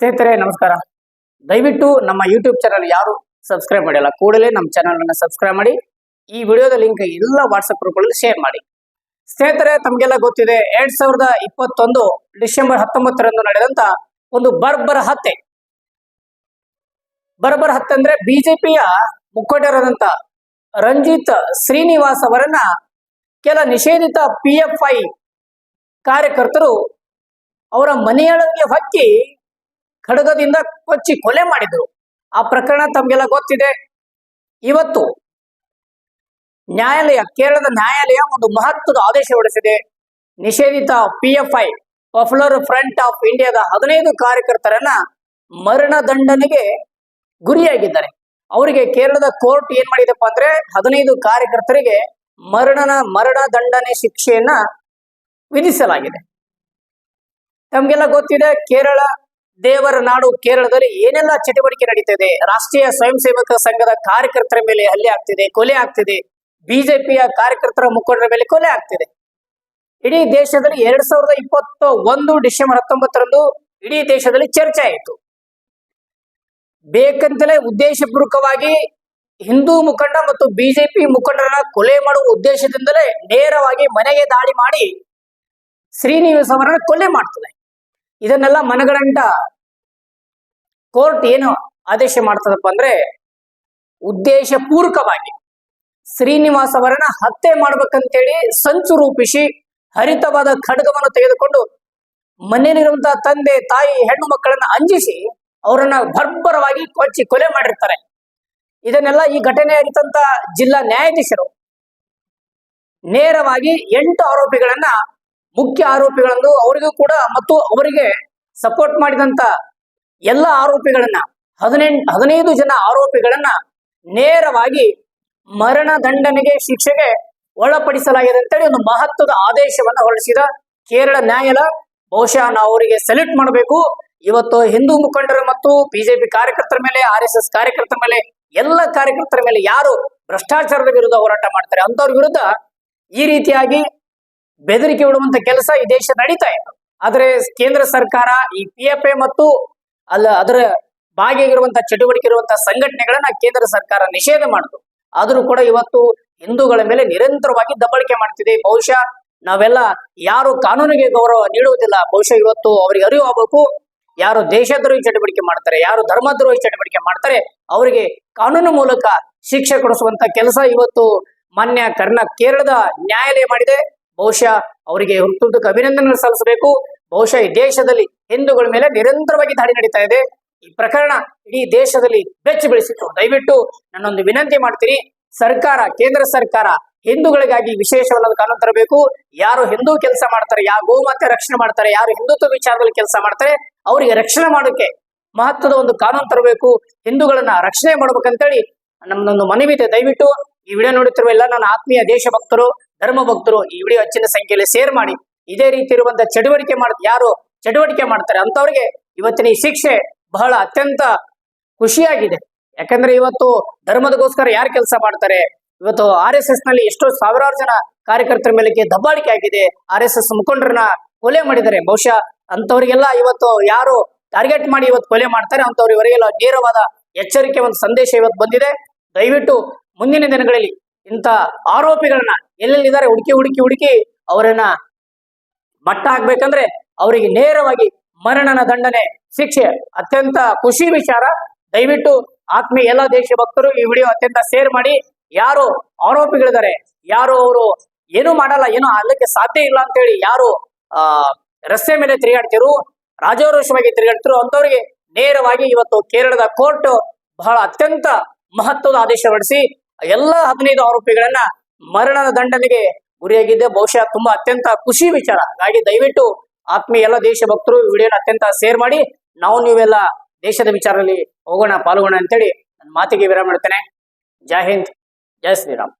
ಸ್ನೇಹಿತರೆ, ನಮಸ್ಕಾರ. ದಯವಿಟ್ಟು ನಮ್ಮ ಯೂಟ್ಯೂಬ್ ಚಾನಲ್ ಯಾರು ಸಬ್ಸ್ಕ್ರೈಬ್ ಮಾಡಿಲ್ಲ, ಕೂಡಲೇ ನಮ್ಮ ಚಾನಲ್ ಅನ್ನು ಸಬ್ಸ್ಕ್ರೈಬ್ ಮಾಡಿ, ಈ ವಿಡಿಯೋದ ಲಿಂಕ್ ಎಲ್ಲ ವಾಟ್ಸಪ್ ಗ್ರೂಪ್ಗಳಲ್ಲಿ ಶೇರ್ ಮಾಡಿ. ಸ್ನೇಹಿತರೆ, ತಮಗೆಲ್ಲ ಗೊತ್ತಿದೆ, ಎರಡ್ ಸಾವಿರದ ಇಪ್ಪತ್ತೊಂದು ಡಿಸೆಂಬರ್ ಹತ್ತೊಂಬತ್ತರಂದು ನಡೆದಂತ ಒಂದು ಬರ್ಬರ ಹತ್ಯೆ. ಬರ್ಬರ ಹತ್ಯೆ ಅಂದ್ರೆ ಬಿಜೆಪಿಯ ಮುಖಂಡರಾದಂತ ರಂಜಿತ್ ಶ್ರೀನಿವಾಸ್ ಅವರನ್ನ ಕೆಲ ನಿಷೇಧಿತ ಪಿ ಕಾರ್ಯಕರ್ತರು ಅವರ ಮನೆಯೊಳಗೆ ಹೊಕ್ಕಿ ಖಡ್ಗದಿಂದ ಕೊಚ್ಚಿ ಕೊಲೆ ಮಾಡಿದ್ರು. ಆ ಪ್ರಕರಣ ತಮಗೆಲ್ಲ ಗೊತ್ತಿದೆ. ಇವತ್ತು ನ್ಯಾಯಾಲಯ, ಕೇರಳದ ನ್ಯಾಯಾಲಯ ಒಂದು ಮಹತ್ವದ ಆದೇಶ ಹೊರಡಿಸಿದೆ. ನಿಷೇಧಿತ ಐ ಪಾಪ್ಯುಲರ್ ಫ್ರಂಟ್ ಆಫ್ ಇಂಡಿಯಾದ ಹದಿನೈದು ಕಾರ್ಯಕರ್ತರನ್ನ ಮರಣ ದಂಡನೆಗೆ ಗುರಿಯಾಗಿದ್ದಾರೆ. ಅವರಿಗೆ ಕೇರಳದ ಕೋರ್ಟ್ ಏನ್ ಮಾಡಿದಪ್ಪ ಅಂದ್ರೆ ಹದಿನೈದು ಕಾರ್ಯಕರ್ತರಿಗೆ ಮರಣನ, ಮರಣ ದಂಡನೆ ಶಿಕ್ಷೆಯನ್ನ ವಿಧಿಸಲಾಗಿದೆ. ತಮ್ಗೆಲ್ಲ ಗೊತ್ತಿದೆ, ಕೇರಳ ದೇವರ ನಾಡು ಕೇರಳದಲ್ಲಿ ಏನೆಲ್ಲ ಚಟುವಟಿಕೆ ನಡೀತಿದೆ? ರಾಷ್ಟ್ರೀಯ ಸ್ವಯಂ ಸೇವಕ ಸಂಘದ ಕಾರ್ಯಕರ್ತರ ಮೇಲೆ ಹಲ್ಲೆ ಆಗ್ತಿದೆ, ಕೊಲೆ ಆಗ್ತಿದೆ. ಬಿಜೆಪಿಯ ಕಾರ್ಯಕರ್ತರ ಮುಖಂಡರ ಮೇಲೆ ಕೊಲೆ ಆಗ್ತಿದೆ. ಇಡೀ ದೇಶದಲ್ಲಿ ಎರಡ್ ಸಾವಿರದ ಇಪ್ಪತ್ತ ಒಂದು ಡಿಸೆಂಬರ್ ಹತ್ತೊಂಬತ್ತರಂದು ಇಡೀ ದೇಶದಲ್ಲಿ ಚರ್ಚೆ ಆಯಿತು. ಬೇಕಂತಲೇ ಉದ್ದೇಶಪೂರ್ವಕವಾಗಿ ಹಿಂದೂ ಮುಖಂಡ ಮತ್ತು ಬಿಜೆಪಿ ಮುಖಂಡರ ಕೊಲೆ ಮಾಡುವ ಉದ್ದೇಶದಿಂದಲೇ ನೇರವಾಗಿ ಮನೆಗೆ ದಾಳಿ ಮಾಡಿ ಶ್ರೀನಿವಾಸ ಅವರನ್ನು ಕೊಲೆ ಮಾಡ್ತದೆ. ಇದನ್ನೆಲ್ಲ ಮನಗಂಡ ಕೋರ್ಟ್ ಏನು ಆದೇಶ ಮಾಡ್ತದಪ್ಪ ಅಂದ್ರೆ ಉದ್ದೇಶ ಪೂರ್ವಕವಾಗಿ ಶ್ರೀನಿವಾಸ್ ಅವರನ್ನ ಹತ್ಯೆ ಮಾಡ್ಬೇಕಂತೇಳಿ ಸಂಚು ರೂಪಿಸಿ ಹರಿತವಾದ ಖಡ್ಗವನ್ನು ತೆಗೆದುಕೊಂಡು ಮನೆಯಲ್ಲಿರುವಂತಹ ತಂದೆ, ತಾಯಿ, ಹೆಣ್ಣು ಮಕ್ಕಳನ್ನ ಅಂಜಿಸಿ ಅವರನ್ನ ಬರ್ಬರವಾಗಿ ಕೊಚ್ಚಿ ಕೊಲೆ ಮಾಡಿರ್ತಾರೆ. ಇದನ್ನೆಲ್ಲ ಈ ಘಟನೆ ಅರಿತಂತ ಜಿಲ್ಲಾ ನ್ಯಾಯಾಧೀಶರು ನೇರವಾಗಿ ಎಂಟು ಆರೋಪಿಗಳನ್ನ ಮುಖ್ಯ ಆರೋಪಿಗಳನ್ನು ಅವರಿಗೂ ಕೂಡ ಮತ್ತು ಅವರಿಗೆ ಸಪೋರ್ಟ್ ಮಾಡಿದಂತ ಎಲ್ಲ ಆರೋಪಿಗಳನ್ನ, ಹದಿನೆಂಟು, ಹದಿನೈದು ಜನ ಆರೋಪಿಗಳನ್ನ ನೇರವಾಗಿ ಮರಣ ದಂಡನೆಗೆ ಶಿಕ್ಷೆಗೆ ಒಳಪಡಿಸಲಾಗಿದೆ ಅಂತೇಳಿ ಒಂದು ಮಹತ್ವದ ಆದೇಶವನ್ನು ಹೊರಡಿಸಿದ ಕೇರಳ ನ್ಯಾಯಾಲಯ. ಬಹುಶಃ ನಾವು ಅವರಿಗೆ ಸೆಲ್ಯೂಟ್ ಮಾಡಬೇಕು. ಇವತ್ತು ಹಿಂದೂ ಮುಖಂಡರು ಮತ್ತು ಬಿಜೆಪಿ ಕಾರ್ಯಕರ್ತರ ಮೇಲೆ, ಆರ್ ಎಸ್ ಎಸ್ ಕಾರ್ಯಕರ್ತರ ಮೇಲೆ, ಎಲ್ಲ ಕಾರ್ಯಕರ್ತರ ಮೇಲೆ ಯಾರು ಭ್ರಷ್ಟಾಚಾರದ ವಿರುದ್ಧ ಹೋರಾಟ ಮಾಡ್ತಾರೆ ಅಂತವ್ರ ವಿರುದ್ಧ ಈ ರೀತಿಯಾಗಿ ಬೆದರಿಕೆ ಬಿಡುವಂತ ಕೆಲಸ ಈ ದೇಶ ನಡೀತಾ ಇದೆ. ಆದ್ರೆ ಕೇಂದ್ರ ಸರ್ಕಾರ ಈ ಪಿ ಎಫ್ ಎ ಮತ್ತು ಅಲ್ಲ ಅದರ ಭಾಗಿಯಾಗಿರುವಂತಹ ಚಟುವಟಿಕೆ ಇರುವಂತಹ ಸಂಘಟನೆಗಳನ್ನ ಕೇಂದ್ರ ಸರ್ಕಾರ ನಿಷೇಧ ಮಾಡಿತು ಆದರೂ ಕೂಡ ಇವತ್ತು ಹಿಂದೂಗಳ ಮೇಲೆ ನಿರಂತರವಾಗಿ ದಬ್ಬಳಿಕೆ ಮಾಡ್ತಿದೆ. ಬಹುಶಃ ನಾವೆಲ್ಲ ಯಾರು ಕಾನೂನಿಗೆ ಗೌರವ ನೀಡುವುದಿಲ್ಲ. ಬಹುಶಃ ಇವತ್ತು ಅವರಿಗೆ ಅರಿವು ಆಗಬೇಕು. ಯಾರು ದೇಶದ್ರೋಹಿ ಚಟುವಟಿಕೆ ಮಾಡ್ತಾರೆ, ಯಾರು ಧರ್ಮದ್ರೋಹಿ ಚಟುವಟಿಕೆ ಮಾಡ್ತಾರೆ, ಅವರಿಗೆ ಕಾನೂನು ಮೂಲಕ ಶಿಕ್ಷೆ ಕೊಡಿಸುವಂತ ಕೆಲಸ ಇವತ್ತು ಮಾನ್ಯ ಕರ್ನಾ ಕೇರಳದ ನ್ಯಾಯಾಲಯ ಮಾಡಿದೆ. ಬಹುಶಃ ಅವರಿಗೆ ಹುಟ್ಟುದಕ್ಕೆ ಅಭಿನಂದನೆ ಸಲ್ಲಿಸಬೇಕು. ಬಹುಶಃ ಈ ದೇಶದಲ್ಲಿ ಹಿಂದೂಗಳ ಮೇಲೆ ನಿರಂತರವಾಗಿ ದಾಳಿ ನಡೀತಾ ಇದೆ. ಈ ಪ್ರಕರಣ ಇಡೀ ದೇಶದಲ್ಲಿ ಬೆಚ್ಚಿ ಬೆಳೆಸಿತ್ತು. ದಯವಿಟ್ಟು ನನ್ನೊಂದು ವಿನಂತಿ ಮಾಡ್ತೀನಿ. ಸರ್ಕಾರ, ಕೇಂದ್ರ ಸರ್ಕಾರ ಹಿಂದೂಗಳಿಗಾಗಿ ವಿಶೇಷವಾದ ಕಾನೂನು ತರಬೇಕು. ಯಾರು ಹಿಂದೂ ಕೆಲಸ ಮಾಡ್ತಾರೆ ಯಾವ ಗೋಮಾತೆ ರಕ್ಷಣೆ ಮಾಡ್ತಾರೆ, ಯಾರು ಹಿಂದುತ್ವ ವಿಚಾರದಲ್ಲಿ ಕೆಲಸ ಮಾಡ್ತಾರೆ, ಅವರಿಗೆ ರಕ್ಷಣೆ ಮಾಡೋಕೆ ಮಹತ್ವದ ಒಂದು ಕಾನೂನು ತರಬೇಕು. ಹಿಂದೂಗಳನ್ನ ರಕ್ಷಣೆ ಮಾಡ್ಬೇಕಂತೇಳಿ ನಮ್ದೊಂದು ಮನವಿ ಇದೆ. ದಯವಿಟ್ಟು ಈ ವಿಡಿಯೋ ನೋಡುತ್ತಿರುವ ಎಲ್ಲ ನನ್ನ ಆತ್ಮೀಯ ದೇಶಭಕ್ತರು ಧರ್ಮ ಭಕ್ತರು ಈ ವಿಡಿಯೋ ಹೆಚ್ಚಿನ ಸಂಖ್ಯೆಯಲ್ಲಿ ಶೇರ್ ಮಾಡಿ. ಇದೇ ರೀತಿ ಇರುವಂತ ಚಟುವಟಿಕೆ ಮಾಡ, ಯಾರು ಚಟುವಟಿಕೆ ಮಾಡ್ತಾರೆ ಅಂತವ್ರಿಗೆ ಇವತ್ತಿನ ಈ ಶಿಕ್ಷೆ ಬಹಳ ಅತ್ಯಂತ ಖುಷಿಯಾಗಿದೆ. ಯಾಕಂದ್ರೆ ಇವತ್ತು ಧರ್ಮದಗೋಸ್ಕರ ಯಾರು ಕೆಲಸ ಮಾಡ್ತಾರೆ? ಇವತ್ತು ಆರ್ ಎಸ್ ಎಸ್ನಲ್ಲಿ ಎಷ್ಟೋ ಸಾವಿರಾರು ಜನ ಕಾರ್ಯಕರ್ತರ ಮೇಲೆ ದಬ್ಬಾಳಿಕೆ ಆಗಿದೆ. ಆರ್ ಎಸ್ ಎಸ್ ಮುಖಂಡರನ್ನ ಕೊಲೆ ಮಾಡಿದ್ದಾರೆ. ಬಹುಶಃ ಅಂತವರಿಗೆಲ್ಲ ಇವತ್ತು ಯಾರು ಟಾರ್ಗೆಟ್ ಮಾಡಿ ಇವತ್ತು ಕೊಲೆ ಮಾಡ್ತಾರೆ ಅಂತವ್ರು ಇವರಿಗೆಲ್ಲ ನೇರವಾದ ಎಚ್ಚರಿಕೆ, ಒಂದು ಸಂದೇಶ ಇವತ್ತು ಬಂದಿದೆ. ದಯವಿಟ್ಟು ಮುಂದಿನ ದಿನಗಳಲ್ಲಿ ಇಂಥ ಆರೋಪಿಗಳನ್ನ ಎಲ್ಲೆಲ್ಲಿದ್ದಾರೆ? ಹುಡುಕಿ ಹುಡುಕಿ ಹುಡುಕಿ ಅವರನ್ನ ಮಟ್ಟ ಹಾಕ್ಬೇಕಂದ್ರೆ ಅವರಿಗೆ ನೇರವಾಗಿ ಮರಣನ ದಂಡನೆ, ಶಿಕ್ಷೆ, ಅತ್ಯಂತ ಖುಷಿ ವಿಚಾರ. ದಯವಿಟ್ಟು ಆತ್ಮೀಯ ಎಲ್ಲ ದೇಶಭಕ್ತರು ಈ ವಿಡಿಯೋ ಅತ್ಯಂತ ಶೇರ್ ಮಾಡಿ. ಯಾರು ಆರೋಪಿಗಳಿದ್ದಾರೆ, ಯಾರು ಅವರು ಏನು ಮಾಡಲ್ಲ, ಏನು ಅಲ್ಲಕ್ಕೆ ಸಾಧ್ಯ ಇಲ್ಲ ಅಂತೇಳಿ ಯಾರು, ಆ, ರಸ್ತೆ ಮೇಲೆ ತಿರುಗಾಡ್ತಿರು ರಾಜಾರೋಷವಾಗಿ ತಿರುಗಾಡ್ತಿರು ಅಂತವರಿಗೆ ನೇರವಾಗಿ ಇವತ್ತು ಕೇರಳದ ಕೋರ್ಟ್ ಬಹಳ ಅತ್ಯಂತ ಮಹತ್ವದ ಆದೇಶ ಹೊರಡಿಸಿ ಎಲ್ಲ ಹದಿನೈದು ಆರೋಪಿಗಳನ್ನ ಮರಣದ ದಂಡನೆಗೆ ಗುರಿಯಾಗಿದ್ದೆ. ಬಹುಶಃ ತುಂಬಾ ಅತ್ಯಂತ ಖುಷಿ ವಿಚಾರ. ಹಾಗಾಗಿ ದಯವಿಟ್ಟು ಆತ್ಮೀಯ ಎಲ್ಲ ದೇಶಭಕ್ತರು ಈ ವಿಡಿಯೋನ ಅತ್ಯಂತ ಶೇರ್ ಮಾಡಿ. ನಾವು ನೀವೆಲ್ಲ ದೇಶದ ವಿಚಾರದಲ್ಲಿ ಹೋಗೋಣ, ಪಾಲ್ಗೋಣ ಅಂತೇಳಿ ನನ್ನ ಮಾತಿಗೆ ವಿರಾಮ ಮಾಡ್ತೇನೆ ಜೈ ಹಿಂದ್, ಜೈ ಶ್ರೀರಾಮ್.